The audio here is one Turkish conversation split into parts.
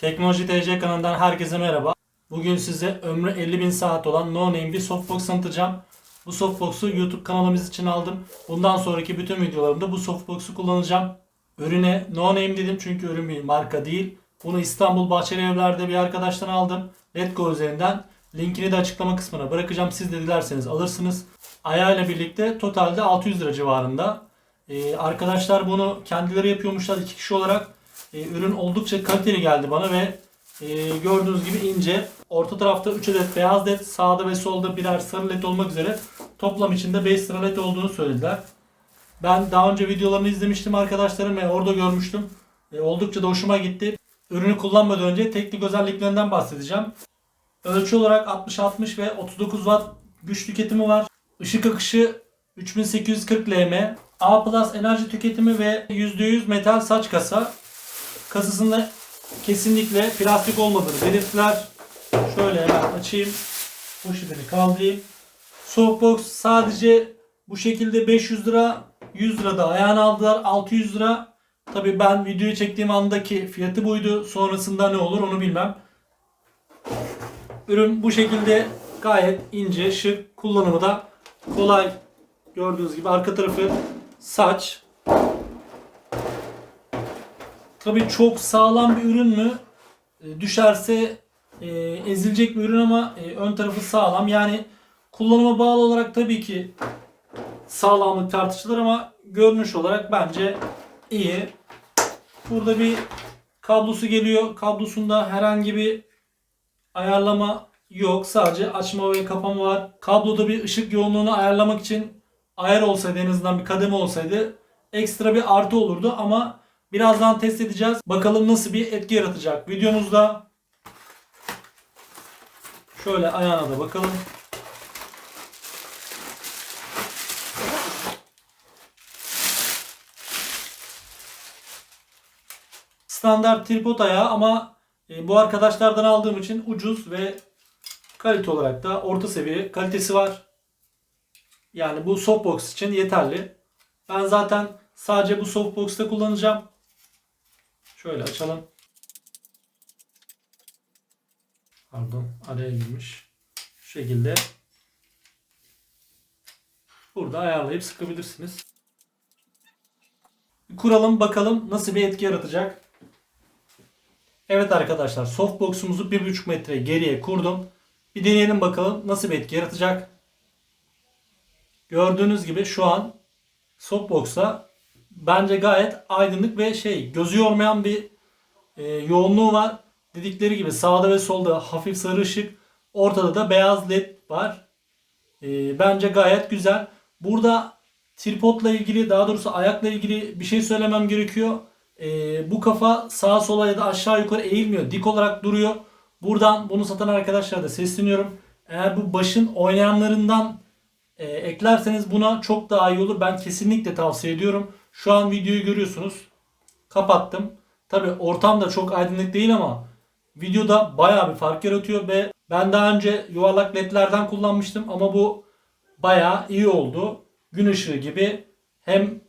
Teknoloji TC kanalından herkese merhaba. Bugün size ömrü 50.000 saat olan No Name bir softbox tanıtacağım. Bu softbox'u YouTube kanalımız için aldım. Bundan sonraki bütün videolarımda bu softbox'u kullanacağım. Ürüne No Name dedim çünkü ürün bir marka değil. Bunu İstanbul Bahçeli Evler'de bir arkadaştan aldım. Letgo üzerinden. Linkini de açıklama kısmına bırakacağım. Siz de dilerseniz alırsınız. Ayağıyla birlikte totalde 600 lira civarında. Ee, arkadaşlar bunu kendileri yapıyormuşlar iki kişi olarak. Ee, ürün oldukça kaliteli geldi bana ve e, gördüğünüz gibi ince. Orta tarafta 3 adet beyaz led, sağda ve solda birer sarı led olmak üzere toplam içinde 5 sıra led olduğunu söylediler. Ben daha önce videolarını izlemiştim arkadaşlarım ve orada görmüştüm. E, oldukça da hoşuma gitti. Ürünü kullanmadan önce teknik özelliklerinden bahsedeceğim. Ölçü olarak 60-60 ve 39 watt güç tüketimi var. Işık akışı 3840 lm. A plus enerji tüketimi ve %100 metal saç kasa. Kasasında kesinlikle plastik olmadığını belirttiler. Şöyle hemen açayım. Şekilde kaldırayım. Softbox sadece bu şekilde 500 lira 100 lira da ayağını aldılar 600 lira. Tabi ben videoyu çektiğim andaki fiyatı buydu. Sonrasında ne olur onu bilmem. Ürün bu şekilde gayet ince, şık, kullanımı da kolay. Gördüğünüz gibi arka tarafı saç. Tabii çok sağlam bir ürün mü? E, Düşerse e, ezilecek bir ürün ama e, ön tarafı sağlam. Yani kullanıma bağlı olarak tabii ki sağlamlık tartışılır ama görünüş olarak bence iyi. Burada bir kablosu geliyor. Kablosunda herhangi bir ayarlama yok. Sadece açma ve kapama var. Kabloda bir ışık yoğunluğunu ayarlamak için ayar olsaydı en azından bir kademe olsaydı ekstra bir artı olurdu ama birazdan test edeceğiz. Bakalım nasıl bir etki yaratacak. Videomuzda şöyle ayağına da bakalım. Standart tripod ayağı ama e, bu arkadaşlardan aldığım için ucuz ve kalite olarak da orta seviye kalitesi var. Yani bu softbox için yeterli. Ben zaten sadece bu softbox'ta kullanacağım. Şöyle açalım. Pardon araya girmiş. Şu şekilde. Burada ayarlayıp sıkabilirsiniz. Kuralım bakalım nasıl bir etki yaratacak. Evet arkadaşlar softbox'umuzu 1.5 metre geriye kurdum. Bir deneyelim bakalım nasıl bir etki yaratacak. Gördüğünüz gibi şu an softbox'ta bence gayet aydınlık ve şey gözü yormayan bir e, yoğunluğu var. Dedikleri gibi sağda ve solda hafif sarı ışık, ortada da beyaz led var. E, bence gayet güzel. Burada tripodla ilgili daha doğrusu ayakla ilgili bir şey söylemem gerekiyor. E, bu kafa sağa sola ya da aşağı yukarı eğilmiyor. Dik olarak duruyor. Buradan bunu satan arkadaşlara da sesleniyorum. Eğer bu başın oynayanlarından e, eklerseniz buna çok daha iyi olur. Ben kesinlikle tavsiye ediyorum. Şu an videoyu görüyorsunuz. Kapattım. Tabi ortam da çok aydınlık değil ama videoda bayağı bir fark yaratıyor ve ben daha önce yuvarlak ledlerden kullanmıştım ama bu bayağı iyi oldu. Gün ışığı gibi hem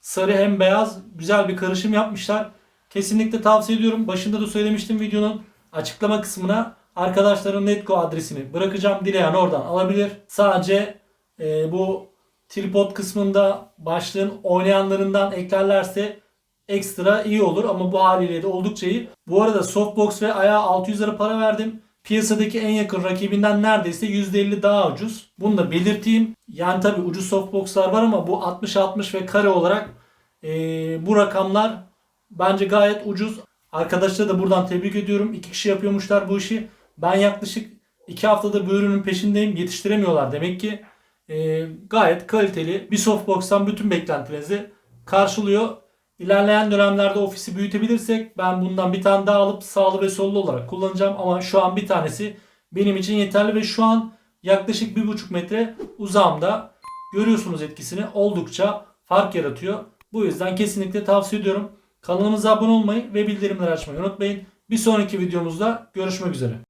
sarı hem beyaz güzel bir karışım yapmışlar. Kesinlikle tavsiye ediyorum. Başında da söylemiştim videonun açıklama kısmına arkadaşların Netco adresini bırakacağım. Dileyen oradan alabilir. Sadece e, bu tripod kısmında başlığın oynayanlarından eklerlerse ekstra iyi olur ama bu haliyle de oldukça iyi. Bu arada softbox ve ayağa 600 lira para verdim. Piyasadaki en yakın rakibinden neredeyse %50 daha ucuz. Bunu da belirteyim. Yani tabi ucuz softboxlar var ama bu 60-60 ve kare olarak e, bu rakamlar bence gayet ucuz. Arkadaşları da buradan tebrik ediyorum. İki kişi yapıyormuşlar bu işi. Ben yaklaşık 2 haftadır bu ürünün peşindeyim. Yetiştiremiyorlar demek ki. E, gayet kaliteli. Bir softbox'tan bütün beklentilerinizi karşılıyor. İlerleyen dönemlerde ofisi büyütebilirsek ben bundan bir tane daha alıp sağlı ve sollu olarak kullanacağım. Ama şu an bir tanesi benim için yeterli ve şu an yaklaşık 1,5 metre uzağımda görüyorsunuz etkisini oldukça fark yaratıyor. Bu yüzden kesinlikle tavsiye ediyorum. Kanalımıza abone olmayı ve bildirimleri açmayı unutmayın. Bir sonraki videomuzda görüşmek üzere.